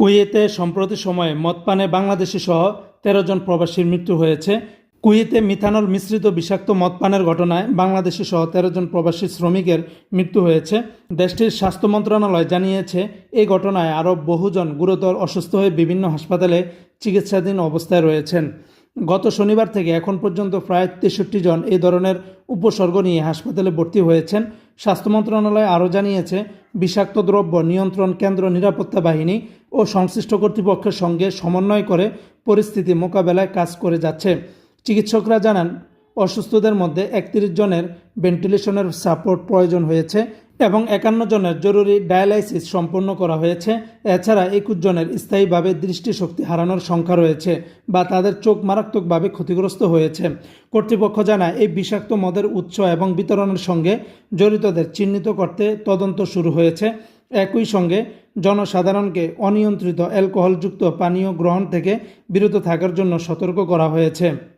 কুয়েতে সম্প্রতি সময়ে মদ পানে বাংলাদেশি সহ তেরো জন প্রবাসীর মৃত্যু হয়েছে। কুয়েতে মিথানল মিশ্রিত বিষাক্ত মদ পানের ঘটনায় বাংলাদেশি সহ তেরো জন প্রবাসী শ্রমিকের মৃত্যু হয়েছে। দেশটির স্বাস্থ্য মন্ত্রণালয় জানিয়েছে এই ঘটনায় আরও বহুজন গুরুতর অসুস্থ হয়ে বিভিন্ন হাসপাতালে চিকিৎসাধীন অবস্থায় রয়েছেন। গত শনিবার থেকে এখন পর্যন্ত প্রায় তেষট্টি জন এই ধরনের উপসর্গ নিয়ে হাসপাতালে ভর্তি হয়েছেন। স্বাস্থ্য মন্ত্রণালয় আরও জানিয়েছে বিষাক্ত দ্রব্য নিয়ন্ত্রণ কেন্দ্র নিরাপত্তা বাহিনী ও সংশ্লিষ্ট কর্তৃপক্ষের সঙ্গে সমন্বয় করে পরিস্থিতি মোকাবেলায় কাজ করে যাচ্ছে। চিকিৎসকরা জানান, অসুস্থদের মধ্যে একত্রিশ জনের ভেন্টিলেশনের সাপোর্ট প্রয়োজন হয়েছে এবং একান্ন জনের জরুরি ডায়ালাইসিস সম্পন্ন করা হয়েছে। এছাড়া একুশ জনের স্থায়ীভাবে দৃষ্টিশক্তি হারানোর সংখ্যা রয়েছে বা তাদের চোখ মারাত্মকভাবে ক্ষতিগ্রস্ত হয়েছে। কর্তৃপক্ষ জানায়, এই বিষাক্ত মদের উৎস এবং বিতরণের সঙ্গে জড়িতদের চিহ্নিত করতে তদন্ত শুরু হয়েছে। একই সঙ্গে জনসাধারণকে অনিয়ন্ত্রিত অ্যালকোহলযুক্ত পানীয় গ্রহণ থেকে বিরত থাকার জন্য সতর্ক করা হয়েছে।